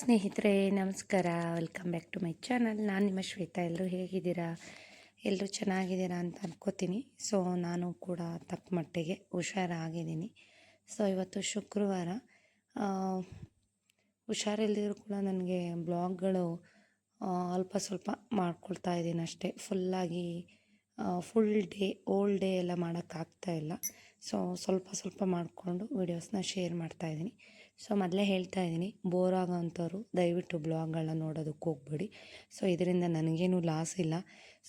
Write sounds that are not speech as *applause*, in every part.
ಸ್ನೇಹಿತರೆ ನಮಸ್ಕಾರ. Welcome back to my channel ನಾನು ನಿಮ್ಮ ಶ್ವೇತಾ. ಎಲ್ಲರೂ ಹೇಗಿದ್ದೀರಾ? ಎಲ್ಲರೂ ಚೆನ್ನಾಗಿದ್ದೀರಾ ಅಂತ ಅನ್ಕೋತೀನಿ. ಸೊ ನಾನು ಕೂಡ ತಕ್ಕ ಮಟ್ಟಿಗೆ ಹುಷಾರಾಗಿದ್ದೀನಿ. ಸೊ ಇವತ್ತು ಶುಕ್ರವಾರ. ಆ, ಹುಷಾರಿಲ್ದಿದ್ರು ಕೂಡ ನನಗೆ ಬ್ಲಾಗ್ಗಳು ಅಲ್ಪ ಸ್ವಲ್ಪ ಮಾಡ್ಕೊಳ್ತಾ ಇದ್ದೀನಿ ಅಷ್ಟೇ. ಫುಲ್ಲಾಗಿ ಫುಲ್ ಡೇ ಓಲ್ ಡೇ ಎಲ್ಲ ಮಾಡೋಕ್ಕಾಗ್ತಾ ಇಲ್ಲ. ಸೊ ಸ್ವಲ್ಪ ಸ್ವಲ್ಪ ಮಾಡಿಕೊಂಡು ವೀಡಿಯೋಸ್ನ ಶೇರ್ ಮಾಡ್ತಾ ಇದ್ದೀನಿ. ಸೊ ಮೊದಲೇ ಹೇಳ್ತಾ ಇದ್ದೀನಿ ಬೋರ್ ಆಗೋಂಥವ್ರು ದಯವಿಟ್ಟು ಬ್ಲಾಗ್ಗಳನ್ನ ನೋಡೋದಕ್ಕೆ ಹೋಗ್ಬೇಡಿ. ಸೊ ಇದರಿಂದ ನನಗೇನು ಲಾಸ್ ಇಲ್ಲ.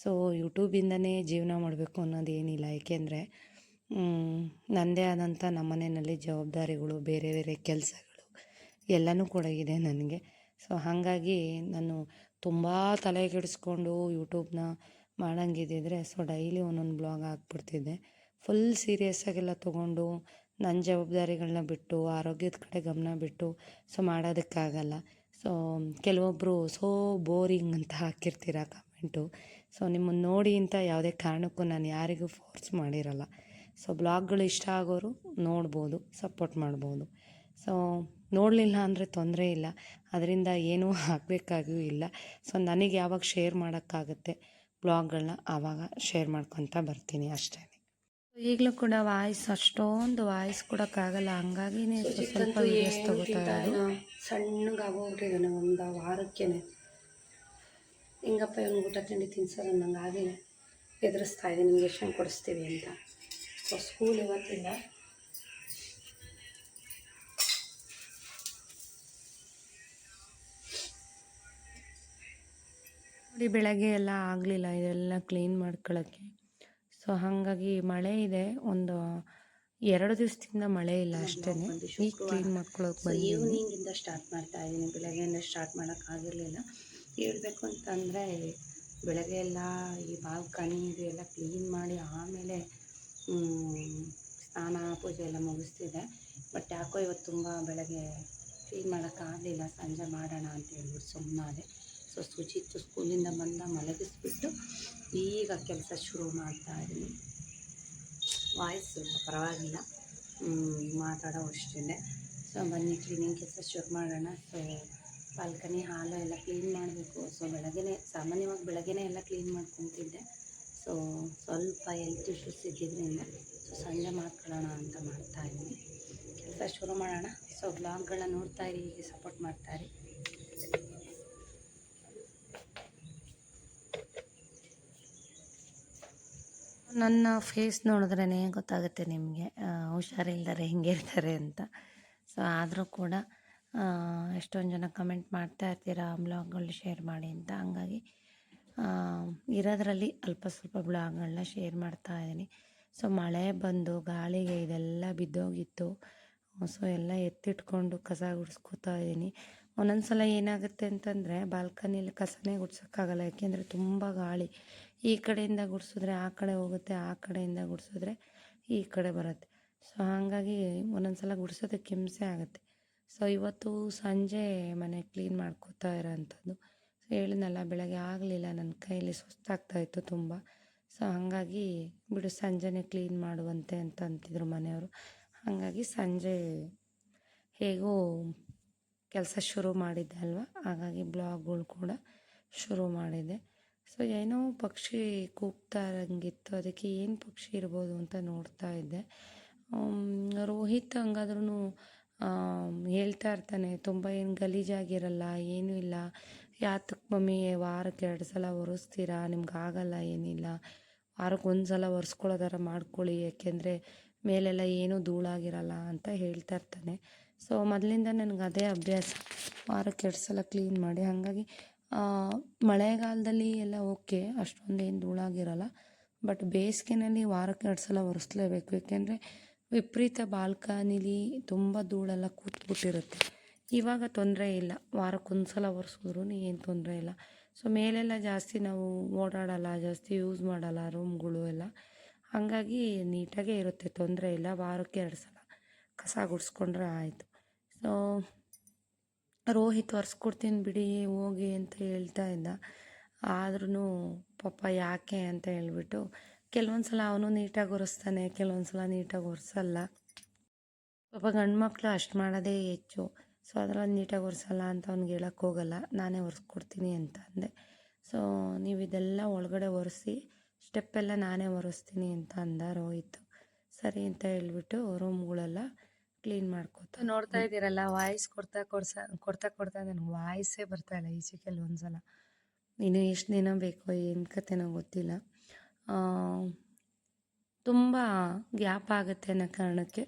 ಸೊ ಯೂಟ್ಯೂಬಿಂದನೇ ಜೀವನ ಮಾಡಬೇಕು ಅನ್ನೋದೇನಿಲ್ಲ ಏಕೆಂದರೆ ನನ್ನದೇ ಆದಂಥ ನಮ್ಮನೆಯಲ್ಲಿ ಜವಾಬ್ದಾರಿಗಳು, ಬೇರೆ ಬೇರೆ ಕೆಲಸಗಳು ಎಲ್ಲನೂ ಕೂಡ ಇದೆ ನನಗೆ. ಸೊ ಹಾಗಾಗಿ ನಾನು ತುಂಬ ತಲೆ ಕೆಡಿಸ್ಕೊಂಡು ಯೂಟ್ಯೂಬ್ನ ಮಾಡಂಗಿದ್ದಿದ್ರೆ, ಸೊ ಡೈಲಿ ಒಂದೊಂದು ಬ್ಲಾಗ್ ಹಾಕ್ಬಿಡ್ತಿದ್ದೆ. ಫುಲ್ ಸೀರಿಯಸ್ಸಾಗೆಲ್ಲ ತೊಗೊಂಡು ನನ್ನ ಜವಾಬ್ದಾರಿಗಳನ್ನ ಬಿಟ್ಟು, ಆರೋಗ್ಯದ ಕಡೆ ಗಮನ ಬಿಟ್ಟು ಸೊ ಮಾಡೋದಕ್ಕಾಗಲ್ಲ. ಸೊ ಕೆಲವೊಬ್ಬರು ಸೋ ಬೋರಿಂಗ್ ಅಂತ ಹಾಕಿರ್ತೀರ ಕಮೆಂಟು ಸೊ ನಿಮ್ಮನ್ನು ನೋಡಿ ಅಂತ ಯಾವುದೇ ಕಾರಣಕ್ಕೂ ನಾನು ಯಾರಿಗೂ ಫೋರ್ಸ್ ಮಾಡಿರಲ್ಲ. ಸೊ ಬ್ಲಾಗ್ಗಳು ಇಷ್ಟ ಆಗೋರು ನೋಡ್ಬೋದು ಸಪೋರ್ಟ್ ಮಾಡ್ಬೋದು. ಸೊ ನೋಡಲಿಲ್ಲ ಅಂದರೆ ತೊಂದರೆ ಇಲ್ಲ. ಅದರಿಂದ ಏನೂ ಆಗಬೇಕಾಗೂ ಇಲ್ಲ. ಸೊ ನನಗೆ ಯಾವಾಗ ಶೇರ್ ಮಾಡೋಕ್ಕಾಗುತ್ತೆ ಬ್ಲಾಗ್ಗಳನ್ನ ಆವಾಗ ಶೇರ್ ಮಾಡ್ಕೊತ ಬರ್ತೀನಿ ಅಷ್ಟೇ. ಈಗಲೂ ಕೂಡ ವಾಯ್ಸ್ ಅಷ್ಟೊಂದು ವಾಯ್ಸ್ ಕೊಡೋಕ್ಕಾಗಲ್ಲ. ಹಂಗಾಗಿ ಸ್ವಲ್ಪ ವೀಡಿಯೋಸ್ ತಗೋತಾ ಇರೋದು. ಒಂದು ವಾರಕ್ಕೇನೆ. ಹಿಂಗಪ್ಪ ಇವನು ಊಟ ತಿಂಡಿ ತಿನ್ಸೋದು ನಂಗೆ ಎದುರಿಸ್ತಾ ಇದೆ ನಿಮ್ಗೆ ಎಷ್ಟು ಕೊಡಿಸ್ತೀವಿ ಅಂತ. ಸೊ ಸ್ಕೂಲ್ ಇವತ್ತಿಂದ. ನೋಡಿ ಬೆಳಗ್ಗೆ ಎಲ್ಲ ಆಗಲಿಲ್ಲ ಇದೆಲ್ಲ ಕ್ಲೀನ್ ಮಾಡ್ಕೊಳ್ಳೋಕ್ಕೆ ಸೊ ಹಾಗಾಗಿ ಮಳೆ ಇದೆ. ಒಂದು ಎರಡು ದಿವಸದಿಂದ ಮಳೆ ಇಲ್ಲ ಅಷ್ಟೇ. ಈಗ ಕ್ಲೀನ್ ಮಾಡ್ಕೊಳ್ಳೋಕೆ ಬಂದಿದ್ದೀನಿ. ಈವ್ನಿಂಗಿಂದ ಸ್ಟಾರ್ಟ್ ಮಾಡ್ತಾ ಇದ್ದೀನಿ. ಬೆಳಗ್ಗೆಯಿಂದ ಸ್ಟಾರ್ಟ್ ಮಾಡೋಕ್ಕಾಗಿರಲಿಲ್ಲ ಹೇಳ್ಬೇಕು ಅಂತಂದರೆ ಬೆಳಗ್ಗೆ ಎಲ್ಲ ಈ ಬಾಲ್ಕನಿ ಇದು ಎಲ್ಲ ಕ್ಲೀನ್ ಮಾಡಿ ಆಮೇಲೆ ಸ್ನಾನ ಪೂಜೆ ಎಲ್ಲ ಮುಗಿಸ್ತಿದೆ. ಬಟ್ ಯಾಕೋ ಇವತ್ತು ತುಂಬ ಬೆಳಗ್ಗೆ ಕ್ಲೀನ್ ಮಾಡೋಕ್ಕಾಗಲಿಲ್ಲ ಸಂಜೆ ಮಾಡೋಣ ಅಂತ ಹೇಳ್ಬಿಟ್ಟು ಸುಮ್ಮನಾದೆ ಸೊ ಶುಚಿತ್ತು ಸ್ಕೂಲಿಂದ ಬಂದ ಮಲಗಿಸ್ಬಿಟ್ಟು ಈಗ ಕೆಲಸ ಶುರು ಮಾಡ್ತಾ ಇದ್ದೀನಿ. ವಾಯ್ಸ್ ಸ್ವಲ್ಪ ಪರವಾಗಿಲ್ಲ. ಮಾತಾಡೋ ಅಷ್ಟೇ ಸೊ, ಬನ್ನಿ ಕ್ಲೀನಿಂಗ್ ಕೆಲಸ ಶುರು ಮಾಡೋಣ. ಸೊ ಬಾಲ್ಕನಿ ಹಾಲು ಎಲ್ಲ ಕ್ಲೀನ್ ಮಾಡಬೇಕು. ಸೊ ಬೆಳಗ್ಗೆ ಸಾಮಾನ್ಯವಾಗಿ ಬೆಳಗ್ಗೆ ಎಲ್ಲ ಕ್ಲೀನ್ ಮಾಡ್ಕೊತಿದ್ದೆ. ಸೊ ಸ್ವಲ್ಪ ಹೆಲ್ತ್ ಇಶ್ಯೂಸ್ ಇದ್ದಿದ್ದರಿಂದ ಸೊ ಸಂಜೆ ಮಾಡ್ಕೊಳ್ಳೋಣ ಅಂತ ಮಾಡ್ತಾ ಇದ್ದೀನಿ. ಕೆಲಸ ಶುರು ಮಾಡೋಣ. ಸೊ ಬ್ಲಾಗ್ಗಳನ್ನ ನೋಡ್ತಾ ಇರಿ, ಹೀಗೆ ಸಪೋರ್ಟ್ ಮಾಡ್ತಾ ನನ್ನ ಫೇಸ್ ನೋಡಿದ್ರೇ ಗೊತ್ತಾಗುತ್ತೆ ನಿಮಗೆ. ಹುಷಾರಿಲ್ದರೆ ಹೆಂಗಿರ್ತಾರೆ ಅಂತ. ಸೊ ಆದರೂ ಕೂಡ ಎಷ್ಟೊಂದು ಜನ ಕಮೆಂಟ್ ಮಾಡ್ತಾ ಇರ್ತೀರಾ ಬ್ಲಾಗ್ಗಳು ಶೇರ್ ಮಾಡಿ ಅಂತ. ಹಂಗಾಗಿ ಇರೋದ್ರಲ್ಲಿ ಅಲ್ಪ ಸ್ವಲ್ಪ ಬ್ಲಾಗ್ಗಳನ್ನ ಶೇರ್ ಮಾಡ್ತಾ ಇದ್ದೀನಿ. ಸೊ ಮಳೆ ಬಂದು, ಗಾಳಿಗೆ ಇದೆಲ್ಲ ಬಿದ್ದೋಗಿತ್ತು. ಸೊ ಎಲ್ಲ ಎತ್ತಿಟ್ಕೊಂಡು ಕಸ ಗುಡಿಸ್ಕೊತಾ ಇದ್ದೀನಿ. ಒಂದೊಂದು ಸಲ ಏನಾಗುತ್ತೆ ಅಂತಂದರೆ ಬಾಲ್ಕನಿಯಲ್ಲಿ ಕಸನೇ ಗುಡ್ಸೋಕ್ಕಾಗಲ್ಲ. ಯಾಕೆಂದರೆ ತುಂಬ ಗಾಳಿ. ಈ ಕಡೆಯಿಂದ ಗುಡಿಸಿದ್ರೆ ಆ ಕಡೆ ಹೋಗುತ್ತೆ, ಆ ಕಡೆಯಿಂದ ಗುಡಿಸಿದ್ರೆ ಈ ಕಡೆ ಬರುತ್ತೆ. ಸೊ ಹಾಗಾಗಿ ಒಂದೊಂದು ಸಲ ಗುಡಿಸೋದಕ್ಕೆ ಹಿಂಸೆ ಆಗುತ್ತೆ. ಸೊ ಇವತ್ತು ಸಂಜೆ ಮನೆ ಕ್ಲೀನ್ ಮಾಡ್ಕೋತಾ ಇರೋಂಥದ್ದು. ಸೊ ಹೇಳಿದ್ನಲ್ಲ, ಬೆಳಗ್ಗೆ ಆಗಲಿಲ್ಲ, ನನ್ನ ಕೈಯಲ್ಲಿ ಸುಸ್ತಾಗ್ತಾಯಿತ್ತು ತುಂಬ. ಸೊ ಹಾಗಾಗಿ ಬಿಡು, ಸಂಜೆನೇ ಕ್ಲೀನ್ ಮಾಡುವಂತೆ ಅಂತ ಅಂತಿದ್ರು ಮನೆಯವರು. ಹಾಗಾಗಿ ಸಂಜೆ ಹೇಗೋ ಕೆಲಸ ಶುರು ಮಾಡಿದ್ದೆ ಅಲ್ವಾ? ಹಾಗಾಗಿ ಬ್ಲಾಗ್ಗಳು ಕೂಡ ಶುರು ಮಾಡಿದೆ ಸೊ ಏನೋ ಪಕ್ಷಿ ಕೂಗ್ತಾ ಇರಂಗಿತ್ತು. ಅದಕ್ಕೆ ಏನು ಪಕ್ಷಿ ಇರ್ಬೋದು ಅಂತ ನೋಡ್ತಾ ಇದ್ದೆ. ರೋಹಿತ್ ಹಂಗಾದ್ರೂ ಹೇಳ್ತಾ ಇರ್ತಾನೆ, ತುಂಬ ಏನು ಗಲೀಜಾಗಿರಲ್ಲ, ಏನೂ ಇಲ್ಲ. ಯಾತಕ್ಕೆ ಮಮ್ಮಿ, ವಾರಕ್ಕೆ ಎರಡು ಸಲ ಒರೆಸ್ತೀರಾ? ನಿಮ್ಗೆ ಆಗಲ್ಲ ಏನಿಲ್ಲ ವಾರಕ್ಕೆ ಒಂದು ಸಲ ಒರೆಸ್ಕೊಳ್ಳೋ ಥರ ಮಾಡ್ಕೊಳ್ಳಿ. ಯಾಕೆಂದರೆ ಮೇಲೆಲ್ಲ ಏನೂ ಧೂಳಾಗಿರಲ್ಲ ಅಂತ ಹೇಳ್ತಾ ಇರ್ತಾನೆ. ಸೊ ಮೊದಲಿಂದ ನನಗೆ ಅದೇ ಅಭ್ಯಾಸ. ವಾರಕ್ಕೆ ಎರಡು ಸಲ ಕ್ಲೀನ್ ಮಾಡಿ. ಹಾಗಾಗಿ ಮಳೆಗಾಲದಲ್ಲಿ ಎಲ್ಲ ಓಕೆ, ಅಷ್ಟೊಂದು ಏನು ಧೂಳಾಗಿರಲ್ಲ. ಬಟ್ ಬೇಸಿಗೆನಲ್ಲಿ ವಾರಕ್ಕೆ ಎರಡು ಸಲ ಒರೆಸ್ಲೇಬೇಕು. ಏಕೆಂದರೆ ವಿಪರೀತ ಬಾಲ್ಕನಿಲಿ ತುಂಬ ಧೂಳೆಲ್ಲ ಕೂತ್ಬಿಟ್ಟಿರುತ್ತೆ. ಇವಾಗ ತೊಂದರೆ ಇಲ್ಲ. ವಾರಕ್ಕೊಂದು ಸಲ ಒರೆಸಿದ್ರು ಏನು ತೊಂದರೆ ಇಲ್ಲ. ಸೊ ಮೇಲೆಲ್ಲ ಜಾಸ್ತಿ ನಾವು ಓಡಾಡಲ್ಲ, ಜಾಸ್ತಿ ಯೂಸ್ ಮಾಡಲ್ಲ ರೂಮ್ಗಳು ಎಲ್ಲ. ಹಾಗಾಗಿ ನೀಟಾಗೇ ಇರುತ್ತೆ. ತೊಂದರೆ ಇಲ್ಲ. ವಾರಕ್ಕೆ ಎರಡು ಸಲ ಕಸ ಗುಡಿಸ್ಕೊಂಡ್ರೆ ಆಯಿತು. ಸೊ ರೋಹಿತ್ ಒರೆಸ್ಕೊಡ್ತೀನಿ ಬಿಡಿ, ಹೋಗಿ ಅಂತ ಹೇಳ್ತಾ ಇದ್ದ. ಆದ್ರೂ ಪಾಪ ಯಾಕೆ ಅಂತ ಹೇಳ್ಬಿಟ್ಟು ಕೆಲವೊಂದು ಸಲ ಅವನು ನೀಟಾಗಿ ಒರೆಸ್ತಾನೆ ಕೆಲವೊಂದು ಸಲ ನೀಟಾಗಿ ಒರೆಸಲ್ಲ. ಪಾಪ ಗಂಡು ಮಕ್ಕಳು ಅಷ್ಟು ಮಾಡೋದೇ ಹೆಚ್ಚು. ಸೊ, ಅದರಲ್ಲಿ ನೀಟಾಗಿ ಒರೆಸಲ್ಲ ಅಂತ ಅವ್ನಿಗೆ ಹೇಳೋಕ್ಕೆ ಹೋಗಲ್ಲ. ನಾನೇ ಒರೆಸ್ಕೊಡ್ತೀನಿ ಅಂತ ಅಂದೆ. ಸೊ ನೀವು ಇದೆಲ್ಲ ಒಳಗಡೆ ಒರೆಸಿ ಸ್ಟೆಪ್ಪೆಲ್ಲ ನಾನೇ ಒರೆಸ್ತೀನಿ ಅಂತ ಅಂದ ರೋಹಿತ್. ಸರಿ ಅಂತ ಹೇಳ್ಬಿಟ್ಟು ರೂಮ್ಗಳೆಲ್ಲ ಕ್ಲೀನ್ ಮಾಡ್ಕೋತ ನೋಡ್ತಾ ಇದ್ದೀರಲ್ಲ ವಾಯ್ಸ್ ಕೊಡ್ತಾ ಕೊಡ್ಸಾ ಕೊಡ್ತಾ ಕೊಡ್ತಾ ನನಗೆ ವಾಯ್ಸೇ ಬರ್ತಾ ಇಲ್ಲ ಈಚೆ ಕೆಲವೊಂದ್ಸಲ ಇನ್ನು ಎಷ್ಟು ದಿನ ಬೇಕೋ ಏನು ಕತೆನೋ ಗೊತ್ತಿಲ್ಲ. ತುಂಬ ಗ್ಯಾಪ್ ಆಗುತ್ತೆ ಅನ್ನೋ ಕಾರಣಕ್ಕೆ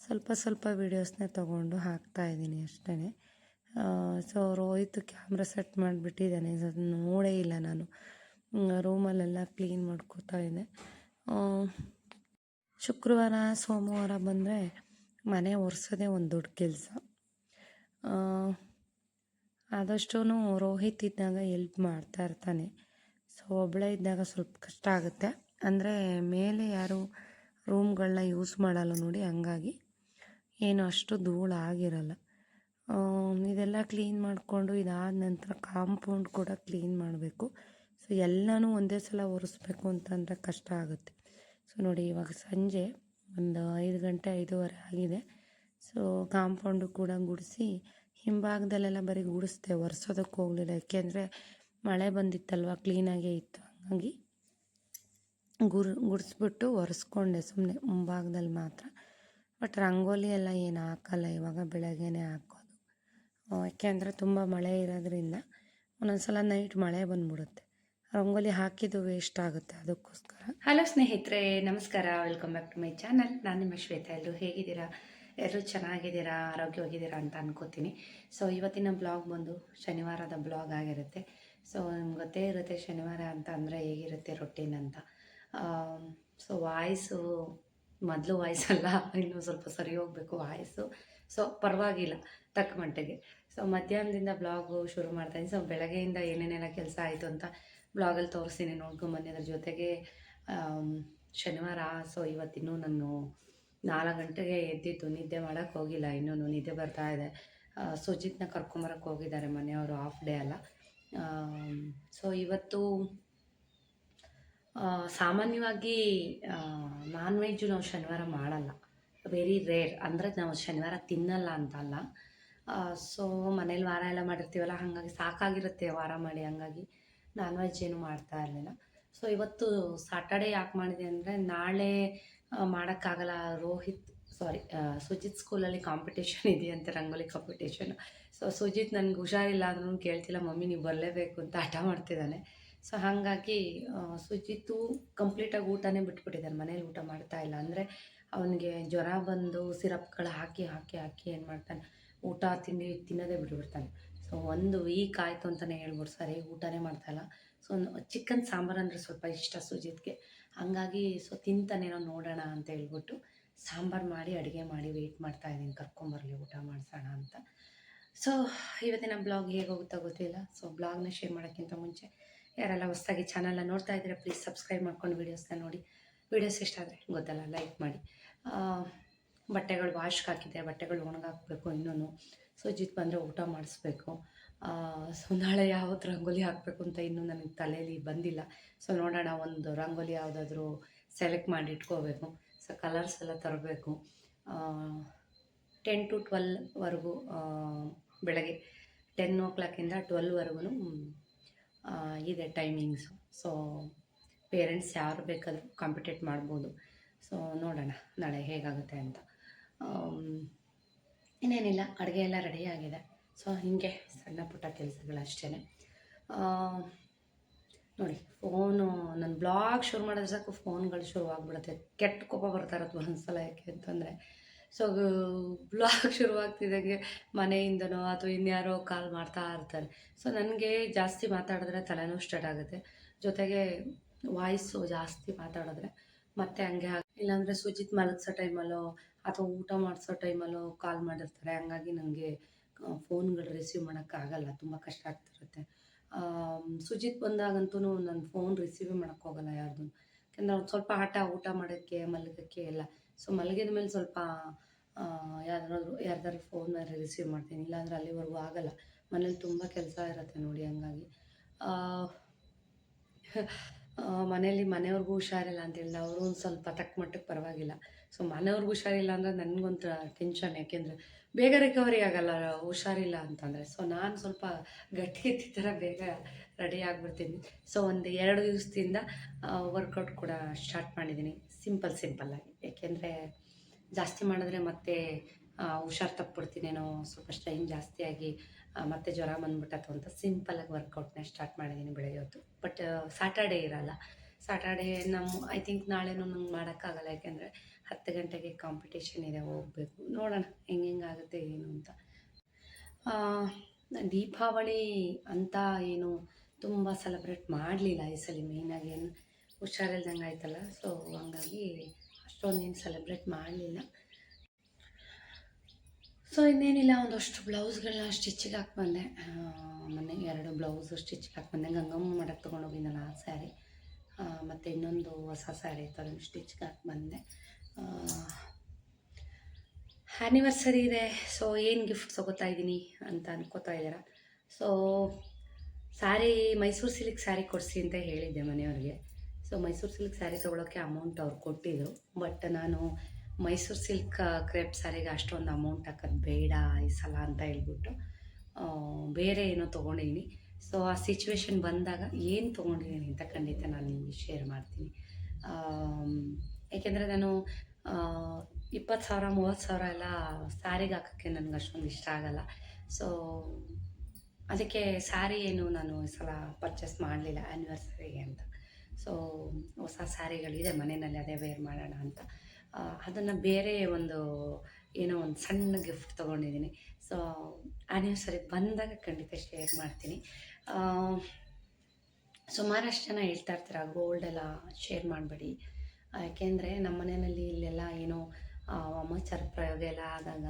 ಸ್ವಲ್ಪ ಸ್ವಲ್ಪ ವೀಡಿಯೋಸ್ನ ತೊಗೊಂಡು ಹಾಕ್ತಾ ಇದ್ದೀನಿ ಅಷ್ಟೇ ಸೊ ರೋಹಿತ್ ಕ್ಯಾಮ್ರಾ ಸೆಟ್ ಮಾಡಿಬಿಟ್ಟಿದ್ದಾನೆ ಸೊ ಅದನ್ನ ನೋಡೇ ಇಲ್ಲ ನಾನು. ರೂಮಲ್ಲೆಲ್ಲ ಕ್ಲೀನ್ ಮಾಡ್ಕೋತಾ ಇದ್ದೆ. ಶುಕ್ರವಾರ ಸೋಮವಾರ ಬಂದರೆ ಮನೆ ಒರೆಸೋದೇ ಒಂದು ದೊಡ್ಡ ಕೆಲಸ. ಆದಷ್ಟು ರೋಹಿತ್ ಇದ್ದಾಗ ಎಲ್ಪ್ ಮಾಡ್ತಾ ಇರ್ತಾನೆ. ಸೊ ಒಬ್ಬಳೇ ಇದ್ದಾಗ ಸ್ವಲ್ಪ ಕಷ್ಟ ಆಗುತ್ತೆ. ಅಂದರೆ ಮೇಲೆ ಯಾರು ರೂಮ್ಗಳನ್ನ ಯೂಸ್ ಮಾಡಲ್ಲ ನೋಡಿ ಹಂಗಾಗಿ ಏನು ಅಷ್ಟು ಧೂಳು ಆಗಿರಲ್ಲ. ಇದೆಲ್ಲ ಕ್ಲೀನ್ ಮಾಡಿಕೊಂಡು ಇದಾದ ನಂತರ ಕಾಂಪೌಂಡ್ ಕೂಡ ಕ್ಲೀನ್ ಮಾಡಬೇಕು. ಸೊ, ಎಲ್ಲನೂ ಒಂದೇ ಸಲ ಒರೆಸ್ಬೇಕು ಅಂತಂದರೆ ಕಷ್ಟ ಆಗುತ್ತೆ. ಸೊ, ನೋಡಿ ಇವಾಗ ಸಂಜೆ ಒಂದು ಐದು ಗಂಟೆ ಐದೂವರೆ ಆಗಿದೆ. ಸೊ ಕಾಂಪೌಂಡು ಕೂಡ ಗುಡಿಸಿ, ಹಿಂಭಾಗದಲ್ಲೆಲ್ಲ ಬರೀ ಗುಡಿಸ್ದೆ, ಒರೆಸೋದಕ್ಕೆ ಹೋಗಲಿಲ್ಲ. ಯಾಕೆಂದರೆ ಮಳೆ ಬಂದಿತ್ತಲ್ವ ಕ್ಲೀನಾಗೇ ಇತ್ತು. ಹಾಗಾಗಿ ಗುರ್, ಗುಡಿಸ್ಬಿಟ್ಟು ಒರೆಸ್ಕೊಂಡೆ ಸುಮ್ಮನೆ ಮುಂಭಾಗದಲ್ಲಿ ಮಾತ್ರ. ಬಟ್ ರಂಗೋಲಿ ಎಲ್ಲ ಏನು ಹಾಕಲ್ಲ, ಇವಾಗ ಬೆಳಗ್ಗೆನೇ ಹಾಕೋದು. ಯಾಕೆ ಯಾಕೆಂದರೆ ತುಂಬ ಮಳೆ ಇರೋದ್ರಿಂದ ಒಂದೊಂದು ಸಲ ನೈಟ್ ಮಳೆ ಬಂದ್ಬಿಡುತ್ತೆ. ರಂಗೋಲಿ ಹಾಕಿದ್ದು ವೇಸ್ಟ್ ಆಗುತ್ತೆ ಅದಕ್ಕೋಸ್ಕರ. ಹಲೋ ಸ್ನೇಹಿತರೆ, ನಮಸ್ಕಾರ. Welcome back to my channel ನಾನು ನಿಮ್ಮ ಶ್ವೇತಾ. ಎಲ್ಲರೂ ಹೇಗಿದ್ದೀರಾ? ಎಲ್ಲರೂ ಚೆನ್ನಾಗಿದ್ದೀರಾ? ಆರೋಗ್ಯವಾಗಿದ್ದೀರಾ ಅಂತ ಅನ್ಕೋತೀನಿ. ಸೊ ಇವತ್ತಿನ ಬ್ಲಾಗ್ ಬಂದು ಶನಿವಾರದ ಬ್ಲಾಗ್ ಆಗಿರುತ್ತೆ. ಸೊ ನಿಮ್ಗೆ ಗೊತ್ತೇ ಇರುತ್ತೆ ಶನಿವಾರ ಅಂತ ಅಂದರೆ ಹೇಗಿರುತ್ತೆ ರೊಟೀನ್ ಅಂತ. ಸೊ ವಾಯ್ಸು, ಮೊದಲು ವಾಯ್ಸಲ್ಲ, ಇನ್ನೂ ಸ್ವಲ್ಪ ಸರಿ ಹೋಗಬೇಕು ವಾಯ್ಸು. ಸೊ ಪರವಾಗಿಲ್ಲ, ತಕ್ಕ ಮಟ್ಟಿಗೆ. ಸೊ ಮಧ್ಯಾಹ್ನದಿಂದ ಬ್ಲಾಗು ಶುರು ಮಾಡ್ತಾಯಿದ್ದೀನಿ ಸೊ ಬೆಳಗ್ಗೆಯಿಂದ ಏನೇನೆಲ್ಲ ಕೆಲಸ ಆಯಿತು ಅಂತ ಬ್ಲಾಗಲ್ಲಿ ತೋರಿಸ್ತೀನಿ ನೋಡ್ಕೊಂಬನ್ನಿ ಅದ್ರ ಜೊತೆಗೆ ಶನಿವಾರ ಸೊ ಇವತ್ತಿನ್ನೂ ನಾನು ನಾಲ್ಕು ಗಂಟೆಗೆ ಎದ್ದಿದ್ದು, ನಿದ್ದೆ ಮಾಡೋಕ್ಕೆ ಹೋಗಿಲ್ಲ, ಇನ್ನೂ ನಿದ್ದೆ ಬರ್ತಾ ಇದೆ. ಸುಜಿತ್ನ ಕರ್ಕೊಂಬರಕ್ಕೆ ಹೋಗಿದ್ದಾರೆ ಮನೆಯವರು ಹಾಫ್ ಡೇ ಅಲ್ಲ. ಸೊ ಇವತ್ತು ಸಾಮಾನ್ಯವಾಗಿ ನಾನ್ ವೆಜ್ಜು ನಾವು ಶನಿವಾರ ಮಾಡಲ್ಲ. ವೆರಿ ರೇರ್ ಅಂದರೆ ನಾವು ಶನಿವಾರ ತಿನ್ನಲ್ಲ ಅಂತ ಅಲ್ಲ ಸೊ ಮನೇಲಿ ವಾರ ಎಲ್ಲ ಮಾಡಿರ್ತೀವಲ್ಲ, ಹಾಗಾಗಿ ಸಾಕಾಗಿರುತ್ತೆ ವಾರ ಮಾಡಿ, ಹಂಗಾಗಿ. ನಾನ್ ವೆಜ್ ಏನು ಮಾಡ್ತಾ ಇರಲಿಲ್ಲ. ಸೊ ಇವತ್ತು ಸಾಟರ್ಡೆ ಯಾಕೆ ಮಾಡಿದೆ ಅಂದರೆ ನಾಳೆ ಮಾಡೋಕ್ಕಾಗಲ್ಲ ರೋಹಿತ್ ಸಾರಿ ಸುಜಿತ್ ಸ್ಕೂಲಲ್ಲಿ ಕಾಂಪಿಟೇಷನ್ ಇದೆಯಂತೆ ರಂಗೋಲಿ ಕಾಂಪಿಟೇಷನ್ ಸೊ ಸುಜಿತ್ ನನಗೆ ಹುಷಾರಿಲ್ಲ ಅಂದ್ರೂ ಕೇಳ್ತಿಲ್ಲ, ಮಮ್ಮಿ, ನೀವು ಬರಲೇಬೇಕು ಅಂತ ಹಠ ಮಾಡ್ತಿದ್ದಾನೆ. ಸೊ ಹಾಗಾಗಿ ಸುಜಿತ್ತು ಸುಜಿತು ಕಂಪ್ಲೀಟಾಗಿ ಊಟನೇ ಬಿಟ್ಬಿಟ್ಟಿದ್ದಾನೆ. ಮನೇಲಿ ಊಟ ಮಾಡ್ತಾ ಇಲ್ಲ. ಅಂದರೆ ಅವನಿಗೆ ಜ್ವರ ಬಂದು ಸಿರಪ್ಗಳು ಹಾಕಿ ಹಾಕಿ ಹಾಕಿ ಏನು ಮಾಡ್ತಾನೆ? ಊಟ ತಿಂಡಿ ತಿನ್ನೋದೇ ಬಿಟ್ಬಿಡ್ತಾನೆ. ಸೊ ಒಂದು ವೀಕ್ ಆಯಿತು ಅಂತಲೇ ಹೇಳ್ಬಿಟ್ಟು ಸರಿ ಊಟನೇ ಮಾಡ್ತಾಯಿಲ್ಲ ಸೊ ಚಿಕನ್ ಸಾಂಬಾರು ಅಂದರೆ ಸ್ವಲ್ಪ ಇಷ್ಟ ಸುಜಿತ್ಗೆ. ಹಾಗಾಗಿ ಸೊ ತಿಂತಾನೇನೋ ನೋಡೋಣ ಅಂತ ಹೇಳ್ಬಿಟ್ಟು ಸಾಂಬಾರು ಮಾಡಿ, ಅಡುಗೆ ಮಾಡಿ ವೆಯ್ಟ್ ಮಾಡ್ತಾ ಇದ್ದೀನಿ, ಕರ್ಕೊಂಬರಲಿ ಊಟ ಮಾಡಿಸೋಣ ಅಂತ. ಸೊ ಇವತ್ತಿನ ಬ್ಲಾಗ್ ಹೇಗೆ ಹೋಗುತ್ತಾ ಗೊತ್ತಿಲ್ಲ. ಸೊ ಬ್ಲಾಗ್ನ ಶೇರ್ ಮಾಡೋಕ್ಕಿಂತ ಮುಂಚೆ ಯಾರೆಲ್ಲ ಹೊಸ್ದಾಗಿ ಚಾನಲ್ನ ನೋಡ್ತಾ ಇದ್ದೀರಾ ಪ್ಲೀಸ್ ಸಬ್ಸ್ಕ್ರೈಬ್ ಮಾಡ್ಕೊಂಡು ವೀಡಿಯೋಸ್ನ ನೋಡಿ. ವೀಡಿಯೋಸ್ ಇಷ್ಟ ಆದರೆ ಗೊತ್ತಲ್ಲ ಲೈಕ್ ಮಾಡಿ. ಬಟ್ಟೆಗಳು ವಾಶ್ಗೆ ಹಾಕಿದೆ ಬಟ್ಟೆಗಳು ಒಣಗಾಕಬೇಕು ಇನ್ನೂ ಸುಜಿತ್ ಬಂದರೆ ಊಟ ಮಾಡಿಸ್ಬೇಕು. ಸೊ ನಾಳೆ ಯಾವತ್ತು ರಂಗೋಲಿ ಹಾಕಬೇಕು ಅಂತ ಇನ್ನೂ ನನಗೆ ತಲೆಯಲ್ಲಿ ಬಂದಿಲ್ಲ. ಸೊ ನೋಡೋಣ, ಒಂದು ರಂಗೋಲಿ ಯಾವುದಾದ್ರೂ ಸೆಲೆಕ್ಟ್ ಮಾಡಿ ಇಟ್ಕೋಬೇಕು. ಸೊ ಕಲರ್ಸ್ ಎಲ್ಲ ತರಬೇಕು. ಟೆನ್ ಟು ಟ್ವೆಲ್ವರೆಗೂ ಬೆಳಗ್ಗೆ ಟೆನ್ ಓ ಕ್ಲಾಕಿಂದ ಟ್ವೆಲ್ವರೆಗೂ ಇದೆ ಟೈಮಿಂಗ್ಸು ಸೊ ಪೇರೆಂಟ್ಸ್ ಯಾರು ಬೇಕಾದರೂ ಕಾಂಪಿಟೇಟ್ ಮಾಡ್ಬೋದು. ಸೊ ನೋಡೋಣ ನಾಳೆ ಹೇಗಾಗುತ್ತೆ ಅಂತ. ಇನ್ನೇನಿಲ್ಲ, ಅಡುಗೆ ಎಲ್ಲ ರೆಡಿ ಆಗಿದೆ. ಸೊ ಹೀಗೆ ಸಣ್ಣ ಪುಟ್ಟ ಕೆಲಸಗಳಷ್ಟೇ ನೋಡಿ ಫೋನು ನನ್ನ ಬ್ಲಾಗ್ ಶುರು ಮಾಡಿದ್ರೆ ಸಾಕು ಫೋನ್ಗಳು ಶುರು ಆಗಿಬಿಡುತ್ತೆ. ಕೆಟ್ಟ ಕೋಪ ಬರ್ತಾ ಇರುತ್ತೆ ಒಂದೊಂದ್ಸಲ ಯಾಕೆ ಅಂತಂದರೆ. ಸೊ ಬ್ಲಾಗ್ *laughs* ಶುರುವಾಗ್ತಿದ್ದಂಗೆ ಮನೆಯಿಂದನೋ ಅಥವಾ ಇನ್ಯಾರೋ ಕಾಲ್ ಮಾಡ್ತಾ ಇರ್ತಾರೆ. ಸೊ ನನಗೆ ಜಾಸ್ತಿ ಮಾತಾಡಿದ್ರೆ ತಲೆನೋವು ಸ್ಟಾರ್ಟ್ ಆಗುತ್ತೆ. ಜೊತೆಗೆ ವಾಯ್ಸು ಜಾಸ್ತಿ ಮಾತಾಡಿದ್ರೆ ಮತ್ತೆ ಹಂಗೆ ಇಲ್ಲಾಂದರೆ ಸುಜಿತ್ ಮಲಗಿಸೋ ಟೈಮಲ್ಲೋ ಅಥವಾ ಊಟ ಮಾಡಿಸೋ ಟೈಮಲ್ಲೂ ಕಾಲ್ ಮಾಡಿರ್ತಾರೆ. ಹಂಗಾಗಿ ನನಗೆ ಫೋನ್ಗಳು ರಿಸೀವ್ ಮಾಡೋಕ್ಕಾಗಲ್ಲ ತುಂಬ ಕಷ್ಟ ಆಗ್ತಿರುತ್ತೆ. ಸುಜಿತ್ ಬಂದಾಗಂತೂ ನನ್ನ ಫೋನ್ ರಿಸೀವ್ ಮಾಡೋಕ್ಕೆ ಹೋಗಲ್ಲ ಯಾರ್ದು ಯಾಕಂದ್ರೆ ಅವ್ನು ಸ್ವಲ್ಪ ಹಠ ಊಟ ಮಾಡೋಕ್ಕೆ, ಮಲಗೋಕ್ಕೆ ಎಲ್ಲ ಸೊ, ಮಲಗಿದ ಮೇಲೆ ಸ್ವಲ್ಪ ಯಾರಾದ್ರೂ ಯಾರ್ದಾದ್ರು ಫೋನ್ ರಿಸೀವ್ ಮಾಡ್ತೀನಿ. ಇಲ್ಲಾಂದ್ರೆ ಅಲ್ಲಿವರೆಗೂ ಆಗಲ್ಲ. ಮನೇಲಿ ತುಂಬ ಕೆಲಸ ಇರುತ್ತೆ ನೋಡಿ ಹಂಗಾಗಿ. ಮನೇಲಿ ಮನೆಯವ್ರಿಗೂ ಹುಷಾರಿಲ್ಲ ಅಂತೇಳಿಲ್ಲ ಅವರು ಒಂದು ಸ್ವಲ್ಪ ತಕ್ಕ ಮಟ್ಟಕ್ಕೆ ಪರವಾಗಿಲ್ಲ. ಸೊ ಮನೆಯವ್ರಿಗೆ ಹುಷಾರಿಲ್ಲ ಅಂದರೆ ನನಗೊಂಥರ ಟೆನ್ಷನ್ ಯಾಕೆಂದರೆ ಬೇಗ ರಿಕವರಿ ಆಗಲ್ಲ, ಹುಷಾರಿಲ್ಲ ಅಂತಂದರೆ. ಸೊ ನಾನು ಸ್ವಲ್ಪ ಗಟ್ಟಿ ಎತ್ತಿ ಥರ ಬೇಗ ರೆಡಿ ಆಗಿಬಿಡ್ತೀನಿ. ಸೊ ಒಂದು ಎರಡು ದಿವಸದಿಂದ ವರ್ಕೌಟ್ ಕೂಡ ಸ್ಟಾರ್ಟ್ ಮಾಡಿದ್ದೀನಿ ಸಿಂಪಲ್ ಸಿಂಪಲ್ಲಾಗಿ ಯಾಕೆಂದರೆ ಜಾಸ್ತಿ ಮಾಡಿದ್ರೆ ಮತ್ತೆ ಹುಷಾರು ತಪ್ಪಿಬಿಡ್ತೀನೇನೋ, ಸ್ವಲ್ಪ ಸ್ಟ್ರೈನ್ ಜಾಸ್ತಿಯಾಗಿ ಮತ್ತೆ ಜ್ವರ ಬಂದುಬಿಟ್ಟು ಅಂತ ಸಿಂಪಲಾಗಿ ವರ್ಕೌಟ್ನ ಸ್ಟಾರ್ಟ್ ಮಾಡಿದ್ದೀನಿ ಹೊತ್ತು. ಬಟ್ ಸ್ಯಾಟರ್ಡೇ ಇರಲ್ಲ. ಸ್ಯಾಟರ್ಡೇ ನಮ್ಮ ಐ ಥಿಂಕ್ ನಾಳೆನೂ ನಂಗೆ ಮಾಡೋಕ್ಕಾಗಲ್ಲ. ಯಾಕೆಂದರೆ ಹತ್ತು ಗಂಟೆಗೆ ಕಾಂಪಿಟೇಷನ್ ಇದೆ, ಹೋಗಬೇಕು. ನೋಡೋಣ ಹೆಂಗೆ ಹೆಂಗಾಗುತ್ತೆ ಏನು ಅಂತ. ದೀಪಾವಳಿ ಅಂತ ಏನು ತುಂಬ ಸೆಲೆಬ್ರೇಟ್ ಮಾಡಲಿಲ್ಲ ಈ ಸಲ. ಮೇಯ್ನಾಗಿ ಏನು ಹುಷಾರಿಲ್ದಂಗೆ ಆಯ್ತಲ್ಲ ಸೊ ಹಂಗಾಗಿ ಅಷ್ಟೊಂದೇನು ಸೆಲೆಬ್ರೇಟ್ ಮಾಡಲಿಲ್ಲ. ಸೊ ಇನ್ನೇನಿಲ್ಲ, ಒಂದಷ್ಟು ಬ್ಲೌಸ್ಗಳನ್ನ ಸ್ಟಿಚ್ಚಿಗೆ ಹಾಕಿ ಬಂದೆ. ಮೊನ್ನೆ ಎರಡು ಬ್ಲೌಸು ಸ್ಟಿಚ್ಚಿಗೆ ಹಾಕಿ ಬಂದೆ. ಗಂಗಮ್ಮ ಮಾಡಕ್ಕೆ ತೊಗೊಂಡೋಗಿದ್ದಲ್ಲ ಆ ಸ್ಯಾರಿ ಮತ್ತು ಇನ್ನೊಂದು ಹೊಸ ಸ್ಯಾರಿ ಇತ್ತು ಅದನ್ನು ಸ್ಟಿಚ್ಗೆ ಹಾಕಿ ಬಂದೆ. ಆ್ಯನಿವರ್ಸರಿ ಇದೆ. ಸೊ ಏನು ಗಿಫ್ಟ್ ತಗೋತಾ ಇದ್ದೀನಿ ಅಂತ ಅನ್ಕೋತಾ ಇದ್ದೀರ? ಸೊ ಸ್ಯಾರಿ ಮೈಸೂರು ಸಿಲ್ಕ್ ಸ್ಯಾರಿ ಕೊಡಿಸಿ ಅಂತ ಹೇಳಿದ್ದೆ ಮನೆಯವ್ರಿಗೆ. ಸೊ ಮೈಸೂರು ಸಿಲ್ಕ್ ಸ್ಯಾರಿ ತೊಗೊಳೋಕ್ಕೆ ಅಮೌಂಟ್ ಅವ್ರು ಕೊಟ್ಟಿದ್ರು. ಬಟ್ ನಾನು ಮೈಸೂರು ಸಿಲ್ಕ್ ಕ್ರೇಪ್ ಸ್ಯಾರಿಗೆ ಅಷ್ಟೊಂದು ಅಮೌಂಟ್ ಹಾಕೋದು ಬೇಡ ಈ ಸಲ ಅಂತ ಹೇಳ್ಬಿಟ್ಟು ಬೇರೆ ಏನೋ ತೊಗೊಂಡಿದ್ದೀನಿ ಸೊ ಆ ಸಿಚುವೇಶನ್ ಬಂದಾಗ ಏನು ತೊಗೊಂಡಿದ್ದೀನಿ ಅಂತ ಖಂಡಿತ ನಾನು ನಿಮಗೆ ಶೇರ್ ಮಾಡ್ತೀನಿ. ಏಕೆಂದರೆ ನಾನು ಇಪ್ಪತ್ತು ಸಾವಿರ, ಮೂವತ್ತು ಸಾವಿರ ಎಲ್ಲ ಸ್ಯಾರಿಗೆ ಹಾಕೋಕ್ಕೆ ನನಗೆ ಅಷ್ಟೊಂದು ಇಷ್ಟ ಆಗಲ್ಲ. ಸೊ ಅದಕ್ಕೆ ಸ್ಯಾರಿ ಏನು ನಾನು ಈ ಸಲ ಪರ್ಚೇಸ್ ಮಾಡಲಿಲ್ಲ ಆ್ಯನಿವರ್ಸರಿಗೆ ಅಂತ. ಸೊ ಹೊಸ ಸ್ಯಾರಿಗಳಿದೆ, ಮನೆಯಲ್ಲಿ ಅದೇ ವೇರ್ ಮಾಡೋಣ ಅಂತ. ಅದನ್ನು ಬೇರೆ ಒಂದು ಏನೋ ಒಂದು ಸಣ್ಣ ಗಿಫ್ಟ್ ತೊಗೊಂಡಿದ್ದೀನಿ. ಸೊ ಆ್ಯನಿವರ್ಸರಿ ಬಂದಾಗ ಖಂಡಿತ ಶೇರ್ ಮಾಡ್ತೀನಿ. ಸುಮಾರಷ್ಟು ಜನ ಹೇಳ್ತಾ ಇರ್ತಾರೆ ಗೋಲ್ಡ್ ಎಲ್ಲ ಶೇರ್ ಮಾಡಬೇಡಿ. ಯಾಕೆಂದರೆ ನಮ್ಮ ಮನೆಯಲ್ಲಿ ಇಲ್ಲೆಲ್ಲ ಏನೋ ಆ, ವಾಮಾಚಾರ ಪ್ರಯೋಗ ಎಲ್ಲ ಆದಾಗ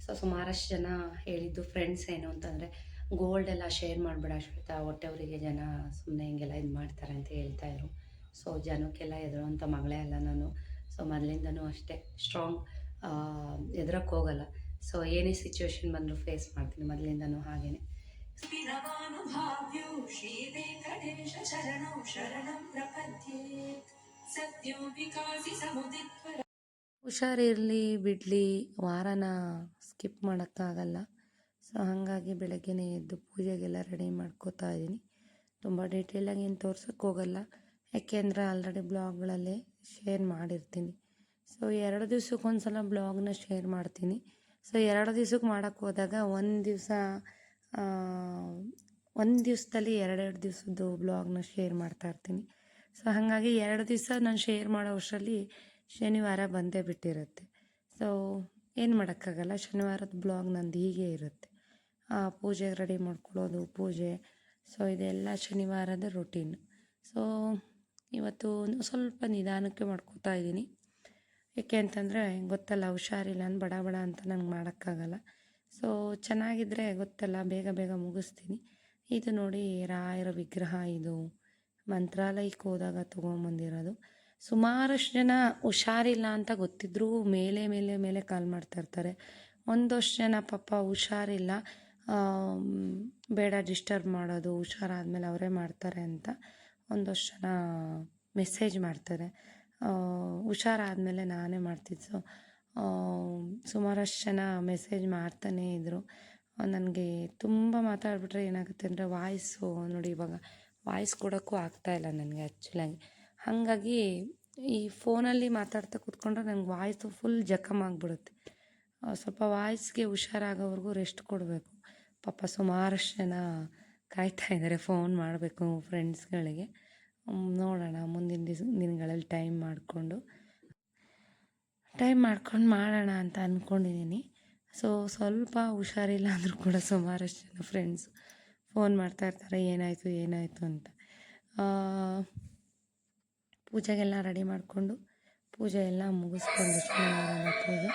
ಸೊ ಸುಮಾರಷ್ಟು ಜನ ಹೇಳಿದ್ದು ಫ್ರೆಂಡ್ಸ್ ಏನು ಅಂತಂದರೆ ಗೋಲ್ಡ್ ಎಲ್ಲ ಶೇರ್ ಮಾಡಿಬಿಡ ಶ್ವೇತಾ ಹೊಟ್ಟೆವರಿಗೆ ಜನ ಸುಮ್ಮನೆ ಹಿಂಗೆಲ್ಲ ಇದು ಮಾಡ್ತಾರೆ ಅಂತ ಹೇಳ್ತಾಯಿದ್ರು ಸೊ ಜನಕ್ಕೆಲ್ಲ ಎದುರುವಂಥ ಮಗಳೇ ಅಲ್ಲ ನಾನು. ಸೊ ಮೊದಲಿಂದನೂ ಅಷ್ಟೇ ಸ್ಟ್ರಾಂಗ್ ಎದುರಕ್ಕೆ ಹೋಗಲ್ಲ. ಸೊ ಏನೇ ಸಿಚುವೇಶನ್ ಬಂದರೂ ಫೇಸ್ ಮಾಡ್ತೀನಿ ಮೊದಲಿಂದನೂ ಹಾಗೇನೆ. ಹುಷಾರಿರಲಿ ಬಿಡಲಿ, ವಾರನ ಸ್ಕಿಪ್ ಮಾಡೋಕ್ಕಾಗಲ್ಲ. ಸೊ ಹಾಗಾಗಿ ಬೆಳಗ್ಗೆನೇ ಎದ್ದು ಪೂಜೆಗೆಲ್ಲ ರೆಡಿ ಮಾಡ್ಕೋತಾ ಇದ್ದೀನಿ. ತುಂಬ ಡೀಟೇಲಾಗಿ ಏನು ತೋರ್ಸೋಕ್ಕೆ ಹೋಗಲ್ಲ. ಯಾಕೆಂದರೆ ಆಲ್ರೆಡಿ ಬ್ಲಾಗ್ಗಳಲ್ಲೇ ಶೇರ್ ಮಾಡಿರ್ತೀನಿ. ಸೊ ಎರಡು ದಿವ್ಸಕ್ಕೆ ಒಂದು ಸಲ ಬ್ಲಾಗ್ನ ಶೇರ್ ಮಾಡ್ತೀನಿ. ಸೊ ಎರಡು ದಿವ್ಸಕ್ಕೆ ಮಾಡೋಕ್ಕೆ ಹೋದಾಗ ಒಂದು ದಿವಸ ಒಂದು ದಿವಸದಲ್ಲಿ ಎರಡೆರಡು ದಿವಸದ್ದು ಬ್ಲಾಗ್ನ ಶೇರ್ ಮಾಡ್ತಾ ಇರ್ತೀನಿ. ಸೊ ಹಾಗಾಗಿ ಎರಡು ದಿವಸ ನಾನು ಶೇರ್ ಮಾಡೋ ಅಷ್ಟರಲ್ಲಿ ಶನಿವಾರ ಬಂದೇ ಬಿಟ್ಟಿರುತ್ತೆ. ಸೊ ಏನು ಮಾಡೋಕ್ಕಾಗಲ್ಲ? ಶನಿವಾರದ ಬ್ಲಾಗ್ ನಂದು ಹೀಗೆ ಇರುತ್ತೆ. ಪೂಜೆಗೆ ರೆಡಿ ಮಾಡ್ಕೊಳ್ಳೋದು ಪೂಜೆ. ಸೊ ಇದೆಲ್ಲ ಶನಿವಾರದ ರೊಟೀನ್ ಸೊ ಇವತ್ತು ಸ್ವಲ್ಪ ನಿಧಾನಕ್ಕೆ ಮಾಡ್ಕೋತಾ ಇದ್ದೀನಿ. ಏಕೆ ಅಂತಂದರೆ ಗೊತ್ತಲ್ಲ, ಹುಷಾರಿಲ್ಲ ನಾನು ಬಡ ಬಡ ಅಂತ ನಂಗೆ ಮಾಡೋಕ್ಕಾಗಲ್ಲ. ಸೊ ಚೆನ್ನಾಗಿದ್ದರೆ ಗೊತ್ತಲ್ಲ, ಬೇಗ ಬೇಗ ಮುಗಿಸ್ತೀನಿ. ಇದು ನೋಡಿ ರಾಯರ ವಿಗ್ರಹ ಇದು. ಮಂತ್ರಾಲಯಕ್ಕೆ ಹೋದಾಗ ತೊಗೊಂಬಂದಿರೋದು. ಸುಮಾರಷ್ಟು ಜನ ಹುಷಾರಿಲ್ಲ ಅಂತ ಗೊತ್ತಿದ್ರೂ ಮೇಲೆ ಮೇಲೆ ಮೇಲೆ ಕಾಲ್ ಮಾಡ್ತಾ ಇರ್ತಾರೆ. ಒಂದಷ್ಟು ಜನ ಪಾಪ ಹುಷಾರಿಲ್ಲ. ಬೇಡ, ಡಿಸ್ಟರ್ಬ್ ಮಾಡೋದು, ಹುಷಾರಾದಮೇಲೆ ಅವರೇ ಮಾಡ್ತಾರೆ ಅಂತ ಒಂದಷ್ಟು ಜನ ಮೆಸೇಜ್ ಮಾಡ್ತಾರೆ. ಹುಷಾರಾದಮೇಲೆ ನಾನೇ ಮಾಡ್ತಿದ್ದು. ಸೊ ಸುಮಾರಷ್ಟು ಜನ ಮೆಸೇಜ್ ಮಾಡ್ತಾನೇ ಇದ್ದರು ನನಗೆ ತುಂಬ ಮಾತಾಡ್ಬಿಟ್ರೆ ಏನಾಗುತ್ತೆ ಅಂದರೆ ವಾಯ್ಸು ನೋಡಿ ಇವಾಗ ವಾಯ್ಸ್ ಕೊಡೋಕ್ಕೂ ಆಗ್ತಾಯಿಲ್ಲ ನನಗೆ ಆ್ಯಕ್ಚುಲಾಗಿ ಹಾಗಾಗಿ ಈ ಫೋನಲ್ಲಿ ಮಾತಾಡ್ತಾ ಕೂತ್ಕೊಂಡ್ರೆ ನನಗೆ ವಾಯ್ಸು ಫುಲ್ ಜಖಮ್ ಆಗಿಬಿಡುತ್ತೆ. ಸ್ವಲ್ಪ ವಾಯ್ಸ್ಗೆ ಹುಷಾರಾಗೋವರೆಗೂ ರೆಸ್ಟ್ ಕೊಡಬೇಕು. ಪಾಪ ಸುಮಾರಷ್ಟು ಜನ ಕಾಯ್ತಾ ಇದ್ದಾರೆ ಫೋನ್ ಮಾಡಬೇಕು ಫ್ರೆಂಡ್ಸ್ಗಳಿಗೆ ನೋಡೋಣ ಮುಂದಿನ ದಿವಸ, ದಿನಗಳಲ್ಲಿ ಟೈಮ್ ಮಾಡಿಕೊಂಡು. ಟೈಮ್ ಮಾಡ್ಕೊಂಡು ಮಾಡೋಣ ಅಂತ ಅಂದ್ಕೊಂಡಿದ್ದೀನಿ ಸೊ ಸ್ವಲ್ಪ ಹುಷಾರಿಲ್ಲ ಅಂದರೂ ಕೂಡ ಸುಮಾರಷ್ಟು ಜನ ಫ್ರೆಂಡ್ಸು ಫೋನ್ ಮಾಡ್ತಾ ಇರ್ತಾರೆ, ಏನಾಯಿತು ಏನಾಯಿತು ಅಂತ. ಪೂಜೆಗೆಲ್ಲ ರೆಡಿ ಮಾಡಿಕೊಂಡು ಪೂಜೆ ಎಲ್ಲ ಮುಗಿಸ್ಕೊಂಡು ಶನಿವಾರದ ಪೂಜೆ.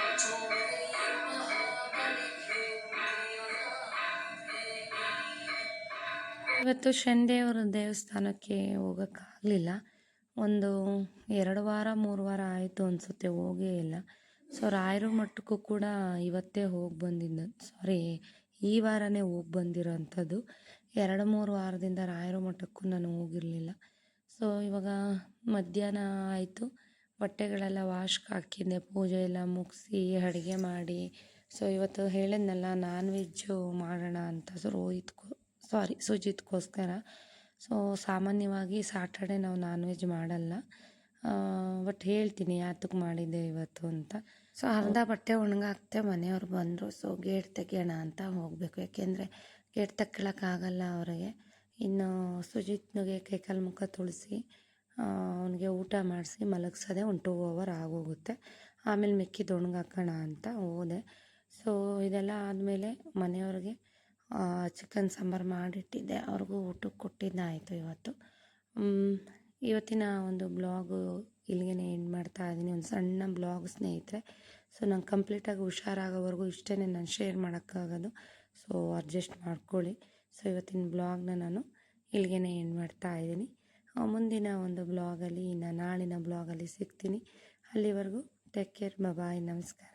ಇವತ್ತು ಶನಿದೇವರ ದೇವಸ್ಥಾನಕ್ಕೆ ಹೋಗೋಕ್ಕಾಗಲಿಲ್ಲ. ಒಂದು ಎರಡು ವಾರ, ಮೂರು ವಾರ ಆಯಿತು ಅನಿಸುತ್ತೆ, ಹೋಗೇ ಇಲ್ಲ. ಸೊ ರಾಯರ ಮಟ್ಟಕ್ಕೂ ಕೂಡ ಇವತ್ತೇ ಹೋಗಿ ಬಂದಿದ್ದು. ಸಾರಿ ಈ ವಾರನೇ ಹೋಗಿ ಬಂದಿರೋ ಅಂಥದ್ದು ಎರಡು, ಮೂರು ವಾರದಿಂದ ರಾಯರ ಮಠಕ್ಕೂ ನಾನು ಹೋಗಿರಲಿಲ್ಲ. ಸೊ ಇವಾಗ ಮಧ್ಯಾಹ್ನ ಆಯಿತು. ಬಟ್ಟೆಗಳೆಲ್ಲ ವಾಶ್ಗೆ ಹಾಕಿದ್ದೆ. ಪೂಜೆ ಎಲ್ಲ ಮುಗಿಸಿ ಅಡುಗೆ ಮಾಡಿ. ಸೊ ಇವತ್ತು ಹೇಳಿದ್ನಲ್ಲ ನಾನ್ ವೆಜ್ಜು ಮಾಡೋಣ ಅಂತ ಸೊ ರೋಹಿತ್ಕೋ ಸಾರಿ ಸುಜಿತ್ಗೋಸ್ಕರ. ಸೊ ಸಾಮಾನ್ಯವಾಗಿ ಸಾಟರ್ಡೆ ನಾವು ನಾನ್ ವೆಜ್ ಮಾಡಲ್ಲ ಬಟ್ ಹೇಳ್ತೀನಿ ಯಾತಕ್ಕೆ ಮಾಡಿದ್ದೆ ಇವತ್ತು ಅಂತ. ಸೊ ಅರ್ಧ ಬಟ್ಟೆ ಒಣಗಾಕ್ತೆ ಮನೆಯವ್ರು ಬಂದರು. ಸೊ ಗೇಟ್ ತೆಗಿಯೋಣ ಅಂತ ಹೋಗಬೇಕು. ಯಾಕೆಂದರೆ ಗೇಟ್ ತಕ್ಕೊಳ್ಳೋಕ್ಕಾಗಲ್ಲ ಅವರಿಗೆ. ಇನ್ನು ಸುಜಿತ್ನಿಗೆ ಕೈಕಾಲು ಮುಖ ತುಳಸಿ ಅವನಿಗೆ ಊಟ ಮಾಡಿಸಿ ಮಲಗಿಸೋದೆ ಒಂದು ಟೂ ಅವರ್ ಆಗೋಗುತ್ತೆ. ಆಮೇಲೆ ಮಿಕ್ಕಿದ್ದು ಒಣಗಾಕೋಣ ಅಂತ ಹೋದೆ. ಸೊ ಇದೆಲ್ಲ ಆದಮೇಲೆ ಮನೆಯವ್ರಿಗೆ ಚಿಕನ್ ಸಾಂಬಾರು ಮಾಡಿಟ್ಟಿದ್ದೆ. ಅವ್ರಿಗೂ ಊಟಕ್ಕೆ ಕೊಟ್ಟಿದ್ದಾಯಿತು ಇವತ್ತು. ಇವತ್ತಿನ ಒಂದು ಬ್ಲಾಗು ಇಲ್ಲಿಗೆ ಎಂಡ್ ಮಾಡ್ತಾ ಇದ್ದೀನಿ. ಒಂದು ಸಣ್ಣ ಬ್ಲಾಗ್ ಸ್ನೇಹಿತರೆ. ಸೊ ನಂಗೆ ಕಂಪ್ಲೀಟಾಗಿ ಹುಷಾರಾಗೋವರೆಗೂ ಇಷ್ಟೇ ನಾನು ಶೇರ್ ಮಾಡೋಕ್ಕಾಗೋದು. ಸೊ ಅಡ್ಜಸ್ಟ್ ಮಾಡ್ಕೊಳ್ಳಿ. ಸೊ ಇವತ್ತಿನ ಬ್ಲಾಗ್ನ ನಾನು ಇಲ್ಲಿಗೆ ಎಂಡ್ ಮಾಡ್ತಾ ಇದ್ದೀನಿ. ಮುಂದಿನ ಒಂದು ಬ್ಲಾಗಲ್ಲಿ ಇನ್ನು ನಾಳಿನ ಬ್ಲಾಗಲ್ಲಿ ಸಿಗ್ತೀನಿ. ಅಲ್ಲಿವರೆಗೂ ಟೇಕ್ ಕೇರ್ ಬಾಯ್ ನಮಸ್ಕಾರ.